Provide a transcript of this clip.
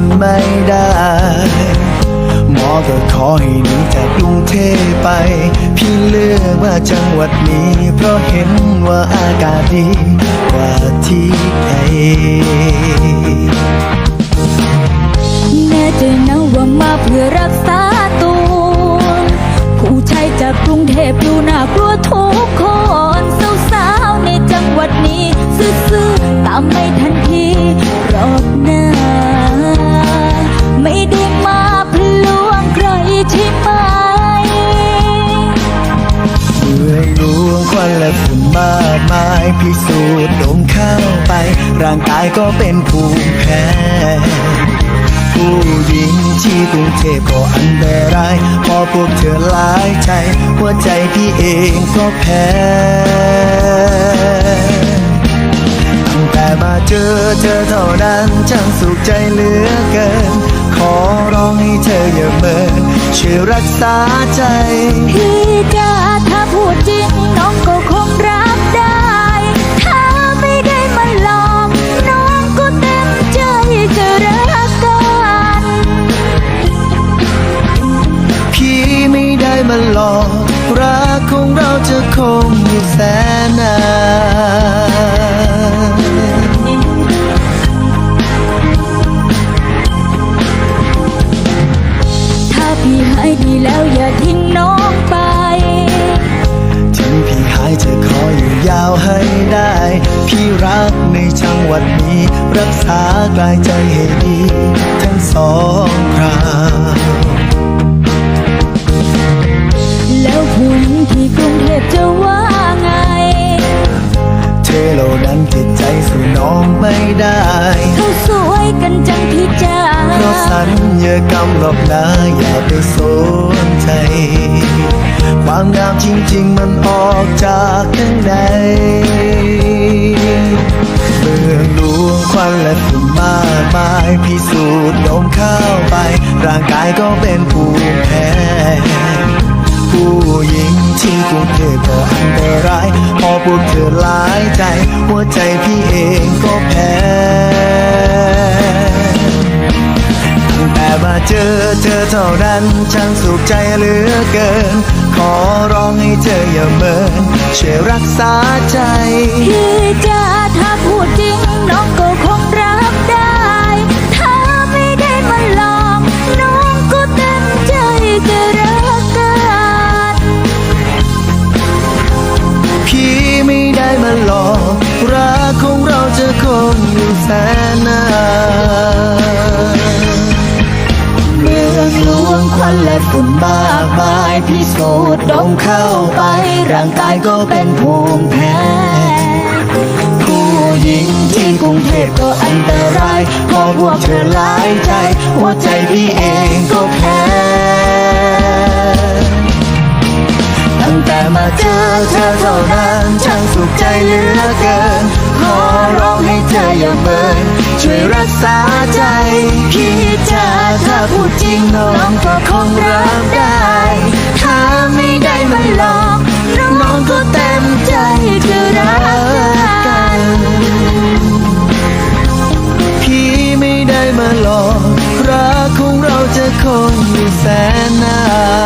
นไม่ได้ หมอก็ขอให้หนีจากกรุงเทพไป พี่เลือกมาจังหวัดนี้ เพราะเห็นว่าอากาศดีกว่าที่ไหนแน่ใจนะว่ามาเพื่อรักษาตัว ผู้ชายจากกรุงเทพดูน่ากลัวทุกคนสาวๆในจังหวัดนี้ ซื่อๆตามไม่ทัน พิสูจน์ดมเข้าไป ร่างกายก็เป็นภูมิแพ้ผู้หญิงที่กรุงเทพก็อันตราย พอพวกเธอหลายใจ หัวใจพี่เองก็แพ้ตั้งแต่มาเจอเธอเท่านั้นช่างสุขใจเหลือเกิน ขอร้องให้เธออย่าเมินช่วยรักษาใจ จะคงอยู่แสนนานถ้าพี่หายดีแล้วอย่าทิ้งน้องไป ถึงพี่หายจะขออยู่ยาวให้ได้ พี่รักในจังหวัดนี้ รักษากายใจให้ดี ทั้งสองคราวแล้วผู้หญิงที่กรุงานั้นจิตใจสู่น้องไม่ได้เขาสวยกันจังพี่จ้าเพราะสัญญากรรมหรอกนะอย่าไปสนใจ ความงามจริง ๆ มันออกจากข้างในเมืองหลวงควันและฝุ่นมากมายพิสูจน์ดมเข้าไป ร่างกายก็เป็นภูมิแพ้ ผู้หญิงที่กรุงเทพก็อันตราย พอพวกเธอหลายใจ หัวใจพี่เองก็แพ้ตั้งแต่มาเจอเธอเท่านั้นช่างสุขใจเหลือเกิน ขอร้องให้เธออย่าเมินช่วยรักษาใจ พี่จ้าถ้าพูดจริงน้องก็คง ลอกรักของเราจะคงอยู่แสนนานเมืองหลวงควันและฝุ่นมากมายพิสูจน์ดมเข้าไป ร่างกายก็เป็นภูมิแพ้ผู้หญิงที่กรุงเทพก็อันตรายพอพวกเธอหลายใจ หัวใจพี่เองก็แพ้ตั้งแต่มาเจอเธอเท่านั้น ช่างสุขใจเหลือเกิน ขอร้องให้เธออย่าเมินช่วยรักษาใจพี่จ๋าถ้าพูดจริงน้องก็คงรับได้ถ้าไม่ได้มาหลอกน้องก็เต็มใจจะรักกันพี่ไม่ได้มาหลอกรักของเราจะคงอยู่แสนนาน